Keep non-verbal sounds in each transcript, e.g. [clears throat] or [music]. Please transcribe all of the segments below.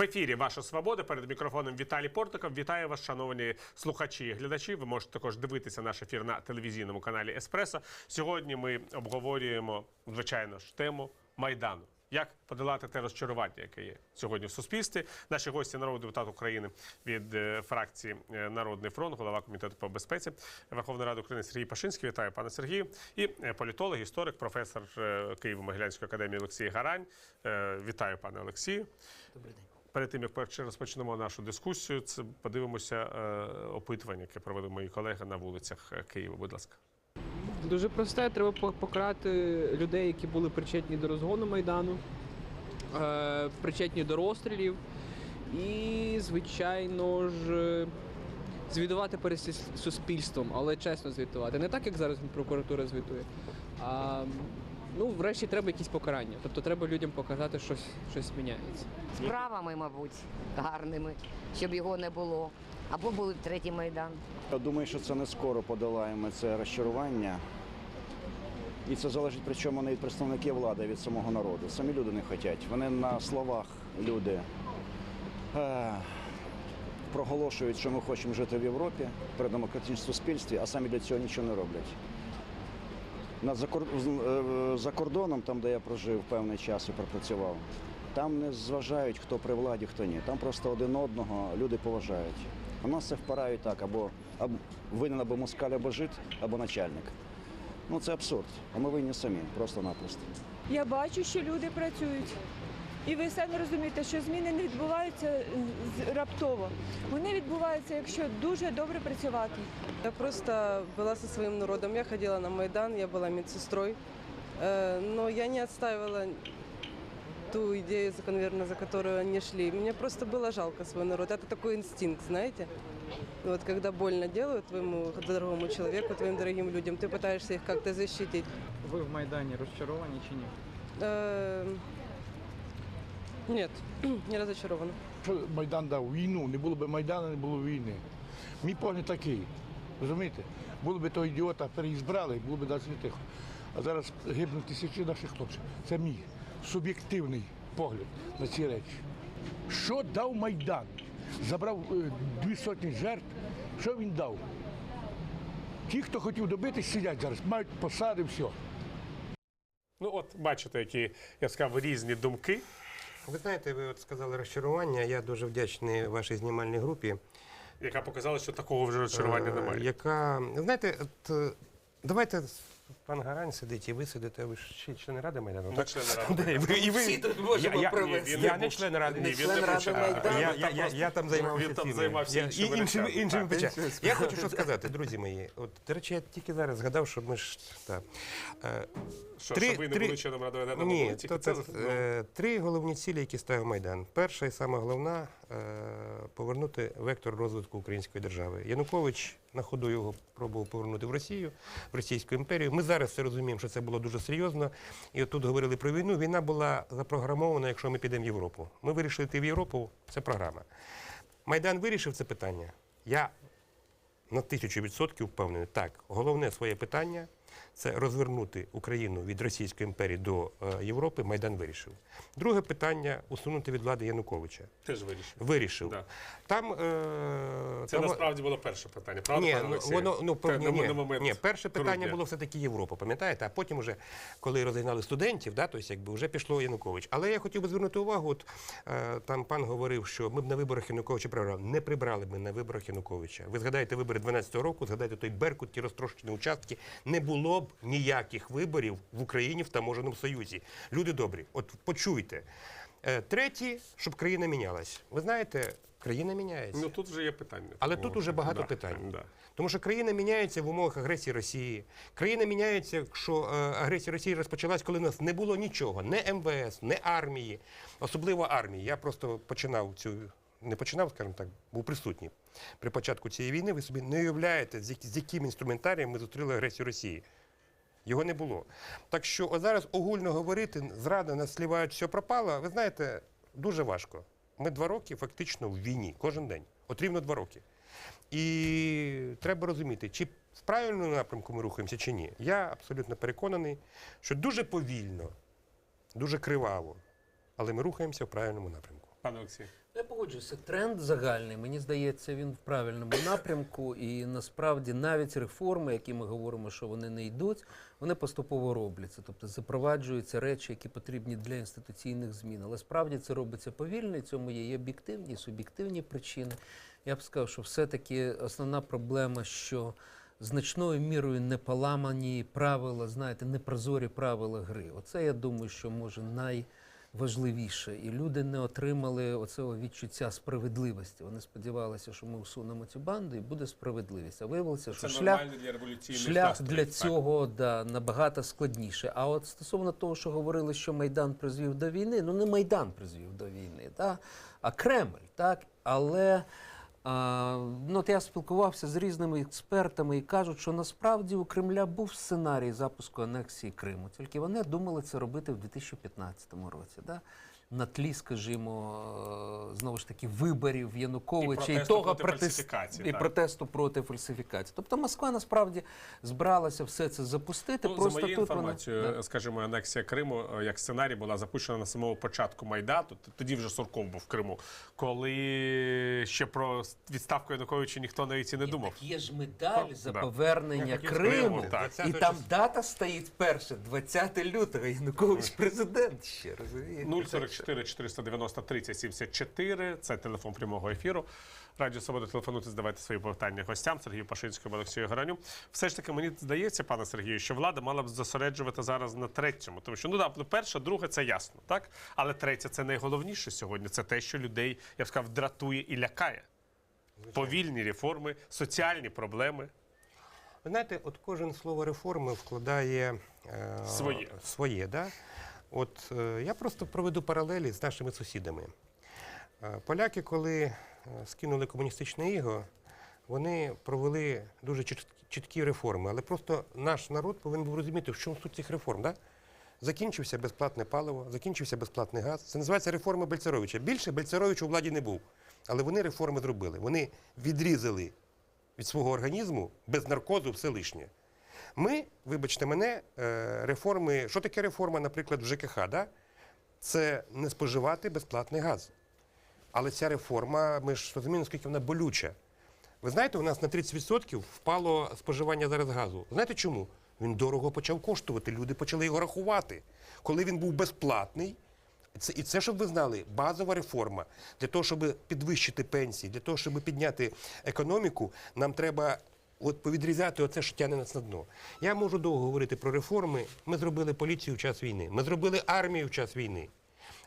В ефірі Ваша Свобода перед мікрофоном Віталій Портников. Вітаю вас, шановні слухачі і глядачі. Ви можете також дивитися наш ефір на телевізійному каналі Еспресо. Сьогодні ми обговорюємо, звичайно ж, тему Майдану. Як подолати те розчарування, яке є сьогодні в суспільстві? Наші гості народний депутат України від е, фракції е, Народний фронт, голова комітету по безпеці Верховної Ради України Сергій Пашинський. Вітаю, пане Сергію. І е, політолог, історик, професор Києво-Могилянської академії Олексій Гарань. Вітаю, пане Олексію. Добрий день. Перед тим як перше розпочнемо нашу дискусію, це подивимося е, опитування, яке провели мої колеги на вулицях е, Києва. Будь ласка. Дуже просте, треба по- покарати людей, які були причетні до розгону Майдану, е, причетні до розстрілів. І, звичайно ж, звітувати перед суспільством, але чесно звітувати. Не так, як зараз прокуратура звітує. А ну, врешті треба якісь покарання. Тобто треба людям показати, що щось, міняється. справами, мабуть, гарними, щоб його не було. Або був третій майдан. Я думаю, що це не скоро подолаємо це розчарування. І це залежить причому не від представників влади, а від самого народу. Самі люди не хочуть. Вони на словах люди е, проголошують, що ми хочемо жити в Європі при демократичному суспільстві, а самі для цього нічого не роблять. На е, за кордоном, там, де я прожив певний час і пропрацював, там не зважають, хто при владі, хто ні. Там просто один одного люди поважають. У нас це впирають так, або, або винен або москаль, або жит, або начальник. Ну це абсурд. А ми винні самі, просто-напросто. Я бачу, що люди працюють. І ви самі розумієте, що зміни не відбуваються е, з- раптово. Вони відбуваються, якщо дуже добре працювати. Я просто была со своим народом. Я ходила на Майдан, я была медсестрой. Э, Но я не отстаивала ту идею, за- наверное, за которую они шли. Мне просто было жалко свой народ. Это такой инстинкт, знаете? Вот когда больно делают твоему дорогому человеку, твоим дорогим людям, ты пытаешься их как-то защитить. Ви в Майдані розчаровані чи Ні? Нет, [clears throat] не разочарована. Якщо Майдан дав війну, не було б Майдану, не було війни. Мій погляд такий. Розумієте? Було б того ідіота переізбрали, було б не тихо. А зараз гибнуть тисячі наших хлопців. Це мій суб'єктивний погляд на ці речі. Що дав Майдан? Забрав е, дві сотні жертв. Що він дав? Ті, хто хотів добитись, сидять зараз, мають посади, все. Ну от бачите, які я сказав різні думки. Ви знаєте, ви от сказали розчарування. Я дуже вдячний вашій знімальній групі, яка показала, що такого вже розчарування е, немає. яка знаєте, от, е, давайте пан Гарань сидить, і ви сидите. Ви ж ще члени ради Майдану. Так? члени Ради Да, і ви, і ви, Всі тут можемо я, я, провести. я, не член ради. Ні, він не член Ради. Майдану. я, я, там я, я там займався Він там цими. займався Я- іншими і- іншими, речами. іншими Так, печами. Я хочу що сказати, друзі мої. От, до речі, я тільки зараз згадав, що ми ж так. Е, Що, Три- що ви не три- були членом Ради Майдану, Ні, були тільки то, це. це, ну, е, три головні цілі, які ставив Майдан. Перша і сама головна е, повернути вектор розвитку української держави. Янукович на ходу його пробував повернути в Росію, в Російську імперію. Ми зараз все розуміємо, що це було дуже серйозно. І от тут говорили про війну. Війна була запрограмована, якщо ми підемо в Європу. Ми вирішили йти в Європу, це програма. Майдан вирішив це питання. Я на тисячу відсотків впевнений. Так, головне своє питання це розвернути Україну від Російської імперії до е, Європи. Майдан вирішив. Друге питання усунути від влади Януковича. Теж вирішив. Вирішив. Да. Там, е, Це там насправді було перше питання, правда? ні, пане ну, воно ну Те, ні, момент ні, перше питання грудня. було все-таки Європа, пам'ятаєте? А потім, уже, коли розігнали студентів, да, тобто, якби вже пішло Янукович. Але я хотів би звернути увагу. От е, там пан говорив, що ми б на виборах Януковича прибрали. Не прибрали б ми на виборах Януковича. Ви згадаєте вибори 12-го року, згадайте той Беркут, ті розтрощені участки. Не було б ніяких виборів в Україні в таможеному союзі. Люди добрі, от почуйте. Е, Третє, щоб країна мінялась. Ви знаєте, країна міняється. Ну тут вже є питання. Але Тому- тут уже багато да, питань. Да. Тому що країна міняється в умовах агресії Росії. Країна міняється, якщо е, агресія Росії розпочалась, коли в нас не було нічого, не МВС, не армії, особливо армії. Я просто починав цю. Не починав, скажімо так, був присутній при початку цієї війни. Ви собі не уявляєте, з яким інструментарієм ми зустріли агресію Росії. Його не було. Так що зараз огульно говорити, зрада нас слівають, все пропало. Ви знаєте, дуже важко. Ми два роки фактично в війні, кожен день. От рівно два роки. І треба розуміти, чи в правильному напрямку ми рухаємося, чи ні. Я абсолютно переконаний, що дуже повільно, дуже криваво, але ми рухаємося в правильному напрямку. Пане Олексій. Я погоджуюся. Тренд загальний. Мені здається, він в правильному напрямку. І насправді навіть реформи, які ми говоримо, що вони не йдуть, вони поступово робляться. Тобто запроваджуються речі, які потрібні для інституційних змін. Але справді це робиться повільно, і цьому є і об'єктивні, і суб'єктивні причини. Я б сказав, що все-таки основна проблема, що значною мірою не поламані правила, знаєте, непрозорі правила гри. Оце я думаю, що може найважливіше. І люди не отримали оцього відчуття справедливості. Вони сподівалися, що ми усунемо цю банду і буде справедливість. А виявилося, що Це шлях. для Шлях для так. цього да, набагато складніше. А от стосовно того, що говорили, що Майдан призвів до війни, ну не Майдан призвів до війни, да, а Кремль, так. Але ну, от я спілкувався з різними експертами і кажуть, що насправді у Кремля був сценарій запуску анексії Криму. Тільки вони думали це робити в 2015 році. Да? На тлі, скажімо, е, знову ж таки, виборів Януковича І і, того протис- і протесту проти фальсифікації. Тобто Москва насправді збиралася все це запустити. Ну, просто за моєю вона- інформацією, Да. скажімо, анексія Криму е, як сценарій була запущена на самому початку Майдану. Тоді вже Сурков був в Криму, коли ще про відставку Януковича ніхто навіть і не думав. Так є ж медаль Ну, за да. повернення Криму, Криму, так. і там дата стоїть перша, 20 лютого. Янукович президент ще розумієте. 044 490 30 74. Це телефон прямого ефіру. Радіо Свобода телефонуйте, задавайте свої питання гостям Сергію Пашинському, Олексію Граню. Все ж таки, мені здається, пане Сергію, що влада мала б зосереджувати зараз на третьому. Тому що ну да, перша, друга це ясно, так? Але третя це найголовніше сьогодні. Це те, що людей, я б сказав, дратує і лякає. Повільні реформи, соціальні проблеми. Ви знаєте, от кожен слово реформи вкладає е, Своє. своє да? От е, я просто проведу паралелі з нашими сусідами. Е, поляки, коли е, скинули комуністичне іго, вони провели дуже чіткі реформи. Але просто наш народ повинен був розуміти, в чому суть цих реформ. Да? Закінчився безплатне паливо, закінчився безплатний газ. Це називається реформа Бельцеровича. Більше Бельцерович у владі не був. Але вони реформи зробили. Вони відрізали від свого організму без наркозу все лишнє. Ми, вибачте мене, е, реформи. Що таке реформа, наприклад, в ЖКХ? Да? Це не споживати безплатний газ. Але ця реформа, ми ж розуміємо, наскільки вона болюча. Ви знаєте, у нас на 30% впало споживання зараз газу. Знаєте чому? Він дорого почав коштувати. Люди почали його рахувати. Коли він був безплатний, це, і це, щоб ви знали, базова реформа. Для того, щоб підвищити пенсії, для того, щоб підняти економіку, нам треба от повідрізати оце, що тягне нас на дно. Я можу довго говорити про реформи. Ми зробили поліцію в час війни, ми зробили армію в час війни.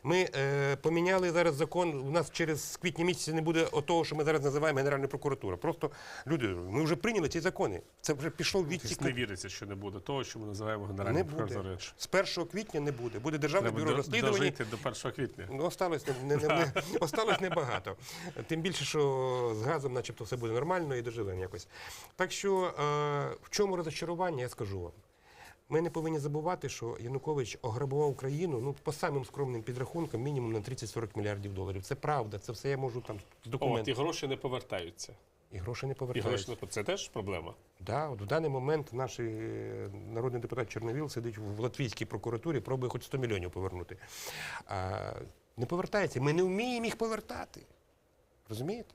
Ми е, поміняли зараз закон. У нас через квітні місяці не буде того, що ми зараз називаємо Генеральна прокуратура. Просто люди, ми вже прийняли ці закони. Це вже пішов відтік. Не віриться, що не буде того, що ми називаємо Не генеральним З 1 квітня не буде. Буде державне Треба бюро дожити до 1 квітня. Ну, осталось, не, не, не, [laughs] осталось небагато. Тим більше, що з газом, начебто, все буде нормально і доживемо якось. Так що, е, в чому розчарування, я скажу вам. Ми не повинні забувати, що Янукович ограбував Україну ну, по самим скромним підрахункам мінімум на 30-40 мільярдів доларів. Це правда, це все я можу там з От, і гроші не повертаються. І гроші не І гроші повертаються. не це теж проблема. Да, от в даний момент наш е, народний депутат Чорновіл сидить в латвійській прокуратурі, пробує хоч 100 мільйонів повернути. А, не повертається. Ми не вміємо їх повертати. Розумієте?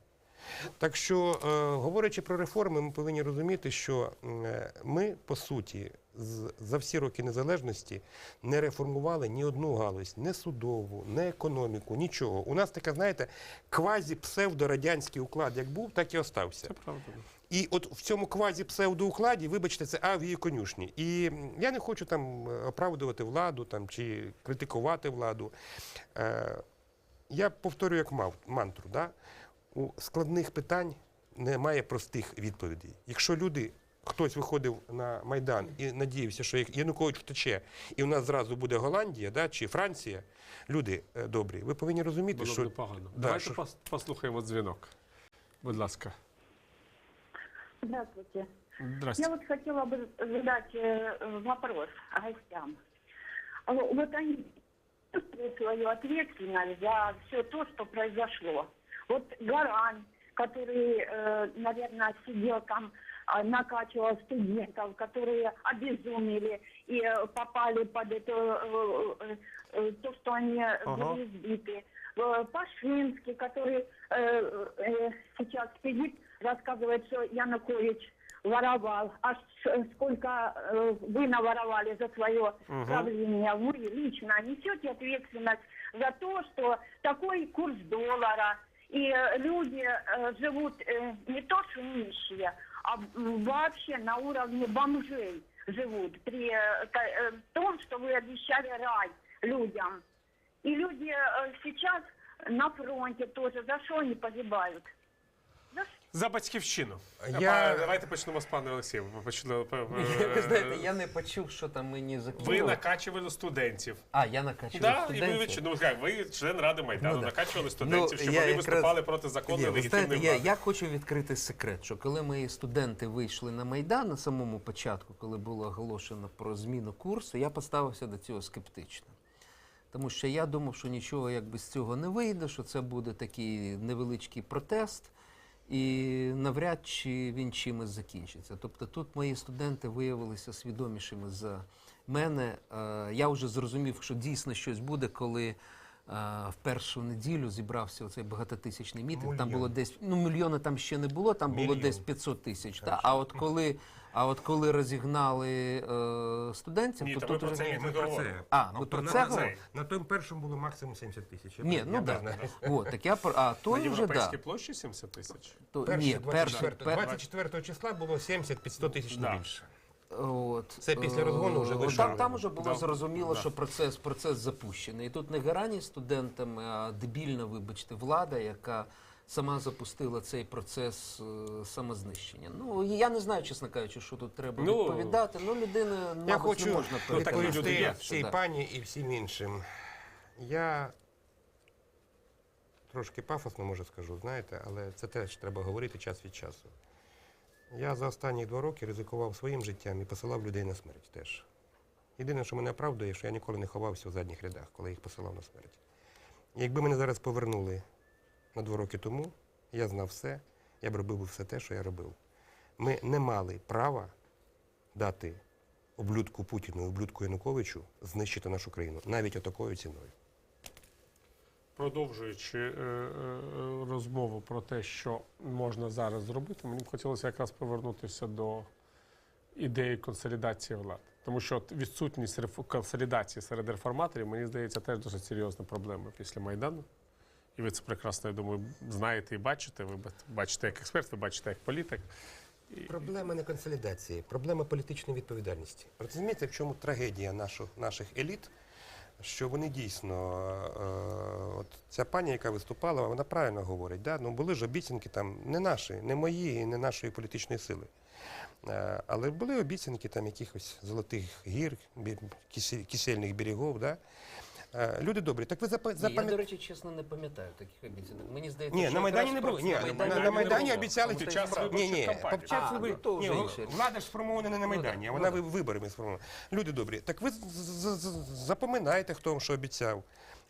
Так що, е, говорячи про реформи, ми повинні розуміти, що е, ми, по суті, за всі роки незалежності не реформували ні одну галузь, не судову, не економіку, нічого. У нас така, знаєте, квазі-псевдорадянський уклад як був, так і остався. Це правда. І от в цьому квазі псевдоукладі, вибачте, це авіаконюшні. І я не хочу там е, оправдувати владу там, чи критикувати владу. Я повторюю як мав, мантру. Да? У складних питань немає простих відповідей. Якщо люди, хтось виходив на Майдан і надіявся, що як Янукович втече, і у нас зразу буде Голландія да, чи Франція, люди е, добрі, ви повинні розуміти, Було що непогано. Да, Давайте що- послухаємо дзвінок. Будь ласка. Здравствуйте. Здрасте. Я вот хотела бы задать э, вопрос гостям. Вот они чувствуют свою ответственность за все то, что произошло. Вот Гарань, который, наверное, сидел там а, накачивал студентов, которые обезумели и э, попали под это, э, э, э, то, что они Ага. были избиты. Э, Пашинский, который э, э, сейчас сидит, рассказывает, что Янукович воровал. А сколько э, вы наворовали за свое Мгм. правление? Вы лично несете ответственность за то, что такой курс доллара, и э, люди э, живут э, не то что нищие, а м, вообще на уровне бомжей живут при э, та- э, том, что вы обещали рай людям. И люди э, сейчас на фронте тоже. За что они погибают? За батьківщину. Я- Давайте почнемо з пана Олексія. Ви е, [laughs] Ви знаєте, я не почув, що там мені закинули. Ви накачували студентів. А, я накачував Да, і студентів. ви, ну, як, ви член Ради Майдану, Ну, накачували студентів, Ну, щоб я вони якраз- виступали проти закону Ні, легітимної знаєте, я, я хочу відкрити секрет, що коли мої студенти вийшли на Майдан на самому початку, коли було оголошено про зміну курсу, я поставився до цього скептично. Тому що я думав, що нічого якби з цього не вийде, що це буде такий невеличкий протест, і навряд чи він чимось закінчиться. Тобто тут мої студенти виявилися свідомішими за мене. Е, Я вже зрозумів, що дійсно щось буде, коли в першу неділю зібрався оцей багатотисячний мітинг. Там було десь ну мільйони там ще не було, там було Мільйон. десь 500 тисяч. Та? А от коли, а от коли розігнали е, студентів, Ні, то тут ми про вже це Ні, ми про це. А, Ну, про на- це на- На тому першому було максимум 70 тисяч. Ні, я ну да. От, так я про а На той вже європейській да. площі 70 тисяч. То, Перше, ні, перший, 24, пер, 24 числа було 70 під 100 тисяч Да. не більше. От, Це після розгону вже е, вийшло. Там, там вже було Да. зрозуміло, Да. що процес, процес запущений. І тут не гарантії студентами, а дебільна, вибачте, влада, яка сама запустила цей процес е, самознищення. Ну, я не знаю, чесно кажучи, що тут треба Ну, відповідати. Ну, людини, мабуть, Я не хочу можна Ну, так люди всій да. пані і всім іншим. Я трошки пафосно може скажу, знаєте, але це теж треба говорити час від часу. Я за останні два роки ризикував своїм життям і посилав людей на смерть теж. Єдине, що мене оправдує, що я ніколи не ховався в задніх рядах, коли їх посилав на смерть. І якби мене зараз повернули на два роки тому, я знав все, я б робив все те, що я робив. Ми не мали права дати облюдку Путіну і облюдку Януковичу знищити нашу країну, навіть отакою ціною. Продовжуючи е, е, розмову про те, що можна зараз зробити, мені б хотілося якраз повернутися до ідеї консолідації влад. Тому що відсутність консолідації серед реформаторів, мені здається, теж досить серйозна проблема після Майдану. І ви це прекрасно, я думаю, знаєте і бачите. Ви бачите як експерт, ви бачите як політик. Проблема не консолідації, проблема політичної відповідальності. Розумієте, в чому трагедія нашу, наших еліт? Що вони дійсно, е, от ця пані, яка виступала, вона правильно говорить. Да? Ну, були ж обіцянки там не наші, не мої, не нашої політичної сили. Е, але були обіцянки там якихось золотих гір, кисельних берегів. Да? Е, люди добрі, так ви запа- Ні, я, до речі, чесно, не пам'ятаю таких обіцянок. Мені здається, Ні, що на Майдані не було. Ні, на на, Майдані на, не Майдані обіцяли Під час ні, ні, кампаній. під час А, виборів- ну, то ні, влада ж сформована не на Майдані, а да, вона ну, виборами сформована. Люди добрі, так ви з- з- з- хто вам що обіцяв.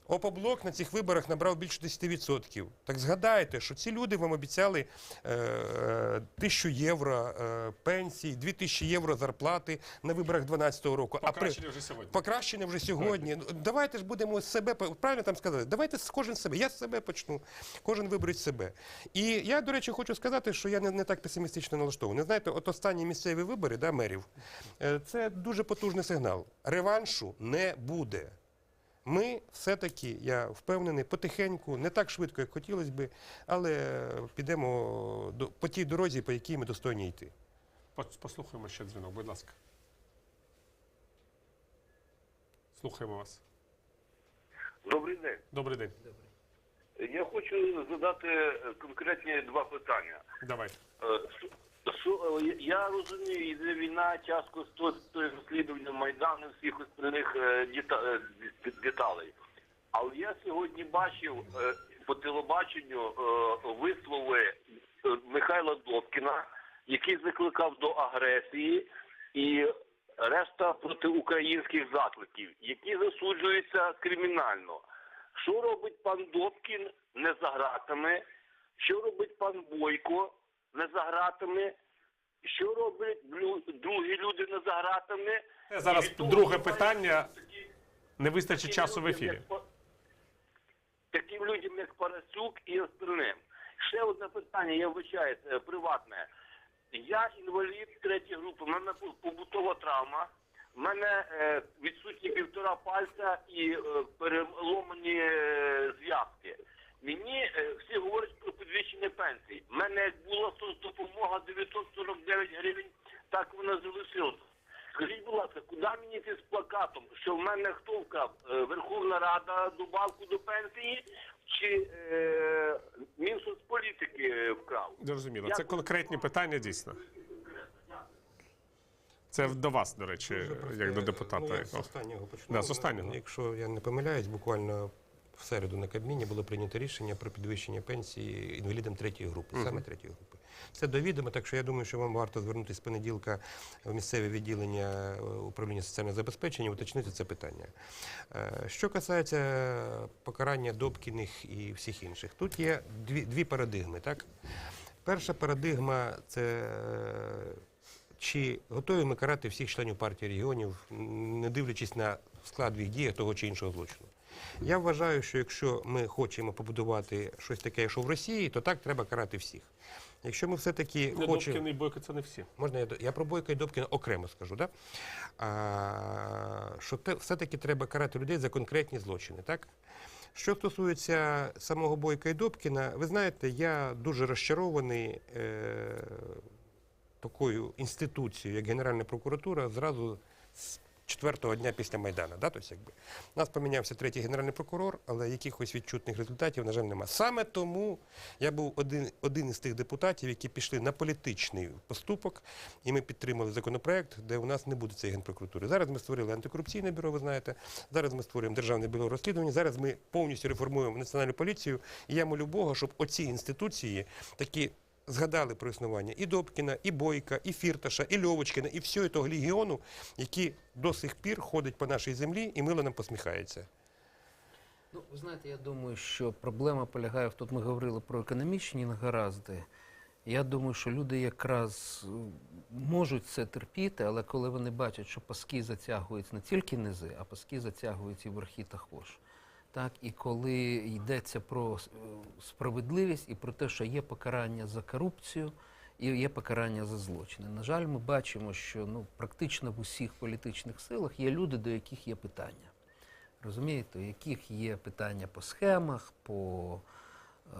Опоблок на цих виборах набрав більше 10%. Так згадайте, що ці люди вам обіцяли е, тисячу євро е, пенсій, дві тисячі євро зарплати на виборах 12-го року. А при- Покращення вже сьогодні. Покращення вже сьогодні. Ну, Давайте ж будемо з себе правильно там сказати. Давайте кожен себе. Я з себе почну. Кожен виберіть себе. І я, до речі, хочу сказати, що я не, не так песимістично налаштований. Знаєте, от останні місцеві вибори да, мерів е, це дуже потужний сигнал. Реваншу не буде. Ми все-таки, я впевнений, потихеньку, не так швидко, як хотілося би, але підемо до, по тій дорозі, по якій ми достойні йти. Послухаємо ще дзвінок, будь ласка. Слухаємо вас. Добрий день. Добрий день. Я хочу задати е, конкретні два питання. Давайте. Що, е, Я розумію, йде війна, тяжко стоїть розслідування Майдану, всіх остальних е, е, деталей. Але я сьогодні бачив по телебаченню вислови Михайла Добкіна, який закликав до агресії і решта протиукраїнських закликів, які засуджуються кримінально. Що робить пан Добкін не за гратами? Що робить пан Бойко не за гратами? Що роблять другі люди не за гратами? Це зараз І того друге питання. такі- Не вистачить часу в ефірі. як Таким людям, як Парасюк і остальним. Ще одне питання, я вибачаюсь, е, приватне. Я інвалід третьої групи, в мене побутова травма, в мене е, відсутні півтора пальця і е, переломані е, зв'язки. Мені е, всі говорять про підвищення пенсій. У мене як була соцдопомога 949 гривень, так вона залишилася. Скажіть, будь ласка, куди мені йти з плакатом, що в мене хто вкрав? Е, Верховна Рада добавку до пенсії чи е, Мінсоцполітики е, вкрав? Зрозуміло. Я- Це конкретні питання дійсно. Це до вас, до речі, як до депутата. Ну, я з останнього почну. Да, з останнього. Якщо я не помиляюсь, буквально в середу на Кабміні було прийнято рішення про підвищення пенсії інвалідам третьої групи, саме третьої групи. Це до відома, так що я думаю, що вам варто звернутися з понеділка в місцеве відділення е, управління соціального забезпечення уточнити це питання. Е, Що касається покарання Добкіних і всіх інших, тут є дві, дві парадигми. Так? Перша парадигма це е, чи готові ми карати всіх членів партії регіонів, не дивлячись на склад в їх діях того чи іншого злочину? Я вважаю, що якщо ми хочемо побудувати щось таке, що в Росії, то так треба карати всіх. Якщо ми все-таки хочемо. Недобкіний бойко це не всі. Можна я, я про Бойка і Добкіна окремо скажу, да? а, що те, все-таки треба карати людей за конкретні злочини, так? Що стосується самого Бойка і Добкіна, ви знаєте, я дуже розчарований е, такою інституцією, як Генеральна прокуратура, зразу з четвертого дня після Майдану. Да? Тобто, якби. У нас помінявся третій генеральний прокурор, але якихось відчутних результатів, на жаль, нема. Саме тому я був один, один із тих депутатів, які пішли на політичний поступок, і ми підтримали законопроект, де у нас не буде цієї генпрокуратури. Зараз ми створили антикорупційне бюро, ви знаєте. Зараз ми створюємо державне бюро розслідування. Зараз ми повністю реформуємо національну поліцію. І я молю Бога, щоб оці інституції такі. Згадали про існування і Добкіна, і Бойка, і Фірташа, і Льовочкіна, і всього того легіону, які до сих пір ходить по нашій землі і мило нам посміхається. Ну, ви знаєте, я думаю, що проблема полягає в тут. Ми говорили про економічні негаразди. Я думаю, що люди якраз е, можуть це терпіти, але коли вони бачать, що паски затягують не тільки низи, а паски затягують і верхи також. Так, і коли йдеться про е, справедливість і про те, що є покарання за корупцію і є покарання за злочини. На жаль, ми бачимо, що ну, практично в усіх політичних силах є люди, до яких є питання. Розумієте, у яких є питання по схемах, по, е,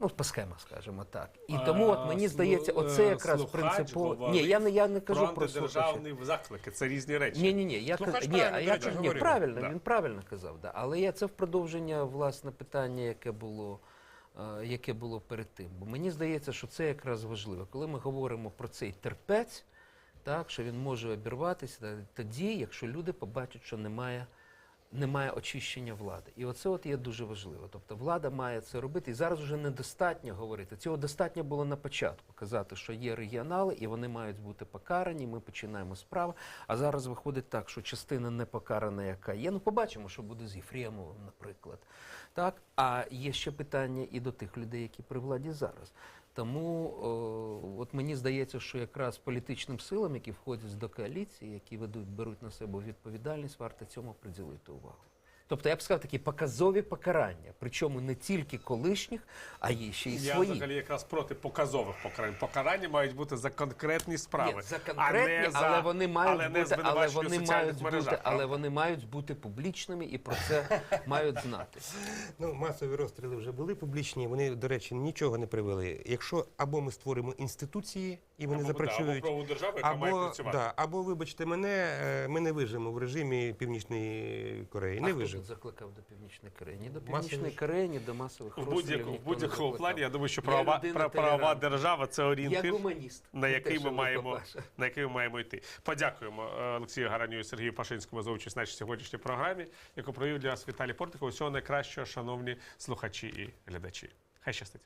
ну, по схемах, скажімо так. І тому от мені здається, оце е, якраз принципово. Ні, я не, я не кажу Про антидержавні заклики. Це різні речі. Ні, ні, ні, я кажу, ні, а я кажу, ні, правильно, Да. він правильно казав, да. але я це в продовження власне питання, яке було, е, яке було перед тим. Бо мені здається, що це якраз важливо. Коли ми говоримо про цей терпець, так, що він може обірватися тоді, якщо люди побачать, що немає. Немає очищення влади. І оце от є дуже важливо. Тобто влада має це робити. І зараз вже недостатньо говорити. Цього достатньо було на початку казати, що є регіонали, і вони мають бути покарані. Ми починаємо справи. А зараз виходить так, що частина не покарана, яка є. Ну, побачимо, що буде з Єфремовим, наприклад. Так? А є ще питання і до тих людей, які при владі зараз. Тому о, от мені здається, що якраз політичним силам, які входять до коаліції, які ведуть, беруть на себе відповідальність, варто цьому приділити увагу. Тобто я б сказав такі показові покарання, причому не тільки колишніх, а є ще й Я свої. взагалі якраз проти показових покарань. Покарання мають бути за конкретні справи. Ні, за а конкретні, не за, але вони мають але не але вони мають мережах, бути, але вони мають бути публічними і про це [laughs] мають знати. Ну, масові розстріли вже були публічні. Вони, до речі, нічого не привели. Якщо або ми створимо інституції і вони Або, запрацюють, да, або державу, яка має працювати. да, або, вибачте мене, е, ми не вижимо в режимі Північної Кореї. а Не вижимо. Тут закликав до Північної Кореї? Ні до Північної ж- Кореї, ні до масових В будь-якому, закликав. плані, я думаю, що права правова, права правова держава це орієнтир, на який ми маємо на який ми маємо йти. Подякуємо е, Олексію Гараню і Сергію Пашинському за участь в нашій сьогоднішній програмі, яку провів для вас Віталій Портиков. Усього найкращого, шановні слухачі і глядачі. Хай щастить.